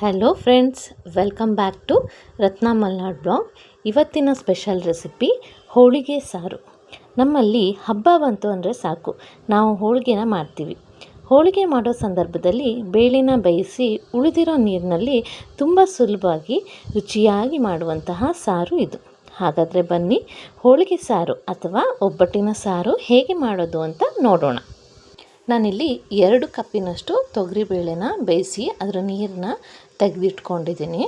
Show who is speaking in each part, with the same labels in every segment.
Speaker 1: Hello friends welcome back to Ratna Malnad blog ಇವತ್ತಿನ special recipe ಹೋಳಿಗೆ ಸಾರು. ನಮ್ಮಲ್ಲಿ ಹಬ್ಬ ಬಂತು ಅಂದರೆ ಸಾಕು. ನಾವು ಹೋಳಿಗೆನ ಮಾಡ್ತೀವಿ. ಹೋಳಿಗೆ ಮಾಡೋ ಸಂದರ್ಭದಲ್ಲಿ ಬೇಳೆನ ಬೇಯಿಸಿ ಉಳಿದಿರೋ ನೀರಿನಲ್ಲಿ ತುಂಬ ಸುಲಭವಾಗಿ ರುಚಿಯಾಗಿ ಮಾಡುವಂತಹ ಸಾರು ಇದು. ಹಾಗಾದರೆ ಬನ್ನಿ, ಹೋಳಿಗೆ ಸಾರು ಅಥವಾ ಒಬ್ಬಟ್ಟಿನ ಸಾರು ಹೇಗೆ ಮಾಡೋದು ಅಂತ ನೋಡೋಣ. ನಾನಿಲ್ಲಿ ಎರಡು ಕಪ್ಪಿನಷ್ಟು ತೊಗರಿಬೇಳೆನ ಬೇಯಿಸಿ ಅದರ ನೀರನ್ನ ತೆಗೆದಿಟ್ಕೊಂಡಿದ್ದೀನಿ.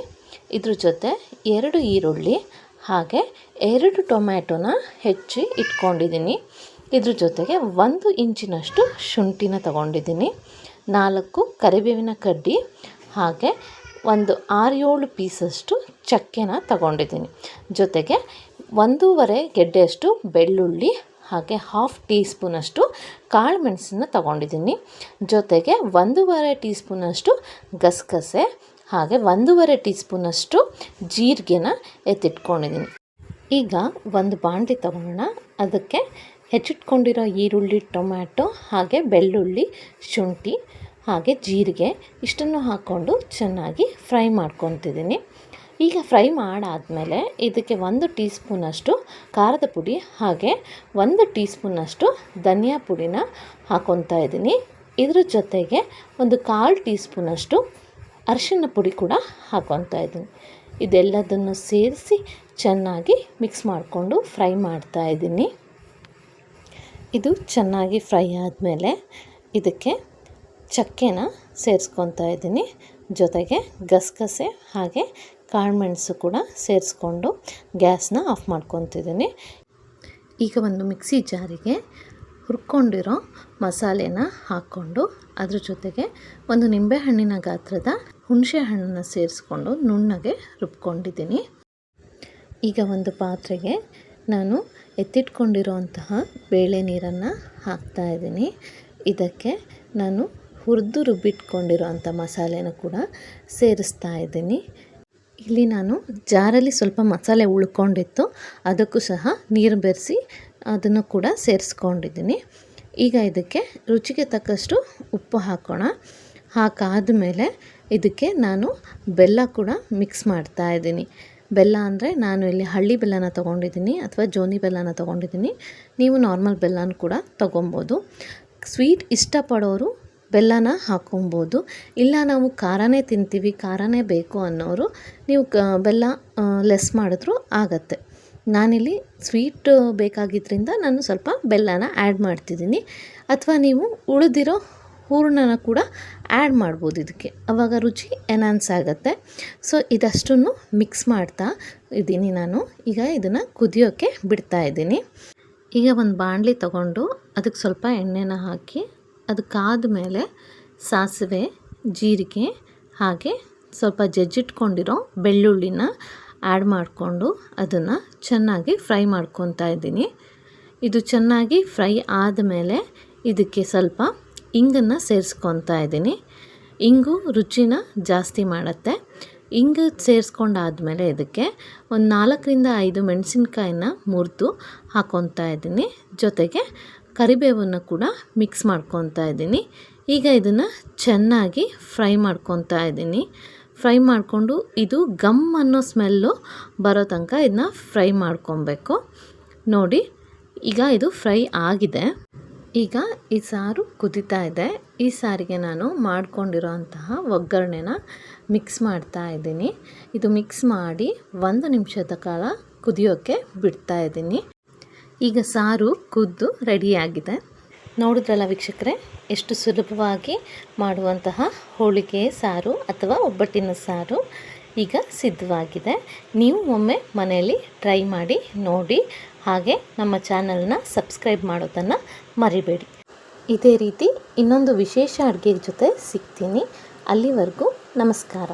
Speaker 1: ಇದ್ರ ಜೊತೆ ಎರಡು ಈರುಳ್ಳಿ ಹಾಗೆ ಎರಡು ಟೊಮ್ಯಾಟೊನ ಹೆಚ್ಚಿ ಇಟ್ಕೊಂಡಿದ್ದೀನಿ. ಇದ್ರ ಜೊತೆಗೆ ಒಂದು ಇಂಚಿನಷ್ಟು ಶುಂಠಿನ ತಗೊಂಡಿದ್ದೀನಿ. ನಾಲ್ಕು ಕರಿಬೇವಿನ ಕಡ್ಡಿ ಹಾಗೆ ಒಂದು ಆರು ಏಳು ಪೀಸಷ್ಟು ಚಕ್ಕೆನ ತಗೊಂಡಿದ್ದೀನಿ. ಜೊತೆಗೆ ಒಂದೂವರೆ ಗೆಡ್ಡೆಯಷ್ಟು ಬೆಳ್ಳುಳ್ಳಿ ಹಾಗೆ ಹಾಫ್ ಟೀ ಸ್ಪೂನಷ್ಟು ಕಾಳು ಮೆಣಸನ್ನ ತಗೊಂಡಿದ್ದೀನಿ. ಜೊತೆಗೆ ಒಂದೂವರೆ ಟೀ ಸ್ಪೂನಷ್ಟು ಗಸಗಸೆ ಹಾಗೆ ಒಂದೂವರೆ ಟೀ ಸ್ಪೂನಷ್ಟು ಜೀರಿಗೆನ ಎತ್ತಿಟ್ಕೊಂಡಿದ್ದೀನಿ. ಈಗ ಒಂದು ಬಾಣಲಿ ತಗೊಳ್ಳೋಣ ಅದಕ್ಕೆ ಹೆಚ್ಚಿಟ್ಕೊಂಡಿರೋ ಈರುಳ್ಳಿ, ಟೊಮ್ಯಾಟೊ, ಹಾಗೆ ಬೆಳ್ಳುಳ್ಳಿ, ಶುಂಠಿ, ಹಾಗೆ ಜೀರಿಗೆ ಇಷ್ಟನ್ನು ಹಾಕ್ಕೊಂಡು ಚೆನ್ನಾಗಿ ಫ್ರೈ ಮಾಡ್ಕೊತಿದ್ದೀನಿ. ಈಗ ಫ್ರೈ ಮಾಡಾದಮೇಲೆ ಇದಕ್ಕೆ ಒಂದು ಟೀ ಸ್ಪೂನಷ್ಟು ಖಾರದ ಪುಡಿ ಹಾಗೆ ಒಂದು ಟೀ ಸ್ಪೂನಷ್ಟು ಧನಿಯಾ ಪುಡಿನ ಹಾಕ್ಕೊತಾ ಇದ್ದೀನಿ. ಇದ್ರ ಜೊತೆಗೆ ಒಂದು ಕಾಲು ಟೀ ಸ್ಪೂನಷ್ಟು ಅರಿಶಿನ ಪುಡಿ ಕೂಡ ಹಾಕೊತಾ ಇದ್ದೀನಿ. ಇದೆಲ್ಲದನ್ನು ಸೇರಿಸಿ ಚೆನ್ನಾಗಿ ಮಿಕ್ಸ್ ಮಾಡಿಕೊಂಡು ಫ್ರೈ ಮಾಡ್ತಾ ಇದ್ದೀನಿ. ಇದು ಚೆನ್ನಾಗಿ ಫ್ರೈ ಆದಮೇಲೆ ಇದಕ್ಕೆ ಚಕ್ಕೆನ ಸೇರಿಸ್ಕೊತಾ ಇದ್ದೀನಿ. ಜೊತೆಗೆ ಗಸಗಸೆ ಹಾಗೆ ಕಾಳುಮೆಣಸು ಕೂಡ ಸೇರಿಸ್ಕೊಂಡು ಗ್ಯಾಸ್ನ ಆಫ್ ಮಾಡ್ಕೊತಿದ್ದೀನಿ ಈಗ ಒಂದು ಮಿಕ್ಸಿ ಜಾರಿಗೆ ಹುರ್ಕೊಂಡಿರೋ ಮಸಾಲೆನ ಹಾಕ್ಕೊಂಡು ಅದ್ರ ಜೊತೆಗೆ ಒಂದು ನಿಂಬೆಹಣ್ಣಿನ ಗಾತ್ರದ ಹುಣಸೆ ಹಣ್ಣನ್ನು ಸೇರಿಸ್ಕೊಂಡು ನುಣ್ಣಗೆ ರುಬ್ಕೊಂಡಿದ್ದೀನಿ. ಈಗ ಒಂದು ಪಾತ್ರೆಗೆ ನಾನು ಎತ್ತಿಟ್ಕೊಂಡಿರೋಂತಹ ಬೇಳೆ ನೀರನ್ನು ಹಾಕ್ತಾಯಿದ್ದೀನಿ ಇದಕ್ಕೆ ನಾನು ಹುರಿದು ರುಬ್ಬಿಟ್ಕೊಂಡಿರೋಂಥ ಮಸಾಲೆನ ಕೂಡ ಸೇರಿಸ್ತಾ ಇದ್ದೀನಿ. ಇಲ್ಲಿ ನಾನು ಜಾರಲ್ಲಿ ಸ್ವಲ್ಪ ಮಸಾಲೆ ಉಳ್ಕೊಂಡಿತ್ತು, ಅದಕ್ಕೂ ಸಹ ನೀರು ಬೆರೆಸಿ ಅದನ್ನು ಕೂಡ ಸೇರಿಸ್ಕೊಂಡಿದ್ದೀನಿ. ಈಗ ಇದಕ್ಕೆ ರುಚಿಗೆ ತಕ್ಕಷ್ಟು ಉಪ್ಪು ಹಾಕೋಣ. ಹಾಕಾದ ಮೇಲೆ ಇದಕ್ಕೆ ನಾನು ಬೆಲ್ಲ ಕೂಡ ಮಿಕ್ಸ್ ಮಾಡ್ತಾ ಇದ್ದೀನಿ. ಬೆಲ್ಲ ಅಂದರೆ ನಾನು ಇಲ್ಲಿ ಹಳ್ಳಿ ಬೆಲ್ಲನ ತೊಗೊಂಡಿದ್ದೀನಿ ಅಥವಾ ಜೋನಿ ಬೆಲ್ಲನ ತೊಗೊಂಡಿದ್ದೀನಿ. ನೀವು ನಾರ್ಮಲ್ ಬೆಲ್ಲನ ಕೂಡ ತೊಗೊಬೋದು. ಸ್ವೀಟ್ ಇಷ್ಟಪಡೋರು ಬೆಲ್ಲನ ಹಾಕೊಬೋದು. ಇಲ್ಲ ನಾವು ಖಾರನೇ ತಿಂತೀವಿ, ಖಾರನೇ ಬೇಕು ಅನ್ನೋರು ನೀವು ಬೆಲ್ಲ ಲೆಸ್ ಮಾಡಿದ್ರೂ ಆಗತ್ತೆ. ನಾನಿಲ್ಲಿ ಸ್ವೀಟ್ ಬೇಕಾಗಿದ್ದರಿಂದ ನಾನು ಸ್ವಲ್ಪ ಬೆಲ್ಲನ ಆ್ಯಡ್ ಮಾಡ್ತಿದ್ದೀನಿ. ಅಥವಾ ನೀವು ಉಳಿದಿರೋ ಹೂರಣನ ಕೂಡ ಆ್ಯಡ್ ಮಾಡ್ಬೋದು ಇದಕ್ಕೆ. ಅವಾಗ ರುಚಿ ಎನ್ಹಾನ್ಸ್ ಆಗುತ್ತೆ. ಸೊ ಇದಷ್ಟನ್ನು ಮಿಕ್ಸ್ ಮಾಡ್ತಾ ಇದ್ದೀನಿ ನಾನು. ಈಗ ಇದನ್ನು ಕುದಿಯೋಕ್ಕೆ ಬಿಡ್ತಾ ಇದ್ದೀನಿ. ಈಗ ಒಂದು ಬಾಣಲಿ ತಗೊಂಡು ಅದಕ್ಕೆ ಸ್ವಲ್ಪ ಎಣ್ಣೆನ ಹಾಕಿ ಅದಕ್ಕಾದ ಮೇಲೆ ಸಾಸಿವೆ, ಜೀರಿಗೆ ಹಾಗೆ ಸ್ವಲ್ಪ ಜಜ್ಜಿಟ್ಕೊಂಡಿರೋ ಬೆಳ್ಳುಳ್ಳಿನ ಆ್ಯಡ್ ಮಾಡಿಕೊಂಡು ಅದನ್ನು ಚೆನ್ನಾಗಿ ಫ್ರೈ ಮಾಡ್ಕೊತಾ ಇದ್ದೀನಿ. ಇದು ಚೆನ್ನಾಗಿ ಫ್ರೈ ಆದಮೇಲೆ ಇದಕ್ಕೆ ಸ್ವಲ್ಪ ಇಂಗನ್ನು ಸೇರಿಸ್ಕೊತಾ ಇದ್ದೀನಿ. ಇಂಗು ರುಚಿನ ಜಾಸ್ತಿ ಮಾಡುತ್ತೆ. ಇಂಗು ಸೇರಿಸ್ಕೊಂಡಾದಮೇಲೆ ಇದಕ್ಕೆ ಒಂದು ನಾಲ್ಕರಿಂದ ಐದು ಮೆಣಸಿನ್ಕಾಯಿನ ಮುರಿದು ಹಾಕ್ಕೊತಾ ಇದ್ದೀನಿ. ಜೊತೆಗೆ ಕರಿಬೇವನ್ನು ಕೂಡ ಮಿಕ್ಸ್ ಮಾಡ್ಕೊತಾ ಇದ್ದೀನಿ. ಈಗ ಇದನ್ನು ಚೆನ್ನಾಗಿ ಫ್ರೈ ಮಾಡ್ಕೊತಾ ಇದ್ದೀನಿ. ಫ್ರೈ ಮಾಡಿಕೊಂಡು ಇದು ಗಮ್ ಅನ್ನೋ ಸ್ಮೆಲ್ಲು ಬರೋ ತನಕ ಇದನ್ನ ಫ್ರೈ ಮಾಡ್ಕೊಬೇಕು. ನೋಡಿ, ಈಗ ಇದು ಫ್ರೈ ಆಗಿದೆ. ಈಗ ಈ ಸಾರು ಕುದೀತಾ ಇದೆ. ಈ ಸಾರಿಗೆ ನಾನು ಮಾಡ್ಕೊಂಡಿರೋ ಅಂತಹ ಒಗ್ಗರಣೆನ ಮಿಕ್ಸ್ ಮಾಡ್ತಾ ಇದ್ದೀನಿ. ಇದು ಮಿಕ್ಸ್ ಮಾಡಿ ಒಂದು ನಿಮಿಷದ ಕಾಲ ಕುದಿಯೋಕ್ಕೆ ಬಿಡ್ತಾ ಇದ್ದೀನಿ. ಈಗ ಸಾರು ಕುದ್ದು ರೆಡಿಯಾಗಿದೆ ನೋಡಿದ್ರಲ್ಲ ವೀಕ್ಷಕರೇ, ಎಷ್ಟು ಸುಲಭವಾಗಿ ಮಾಡುವಂತಹ ಹೋಳಿಗೆ ಸಾರು ಅಥವಾ ಒಬ್ಬಟ್ಟಿನ ಸಾರು ಈಗ ಸಿದ್ಧವಾಗಿದೆ. ನೀವು ಒಮ್ಮೆ ಮನೆಯಲ್ಲಿ ಟ್ರೈ ಮಾಡಿ, ನೋಡಿ, ಹಾಗೆ ನಮ್ಮ ಚಾನಲ್ನ ಸಬ್ಸ್ಕ್ರೈಬ್ ಮಾಡೋದನ್ನು ಮರಿಬೇಡಿ. ಇದೇ ರೀತಿ ಇನ್ನೊಂದು ವಿಶೇಷ ಅಡುಗೆ ಜೊತೆ ಸಿಗ್ತೀನಿ. ಅಲ್ಲಿವರೆಗೂ ನಮಸ್ಕಾರ.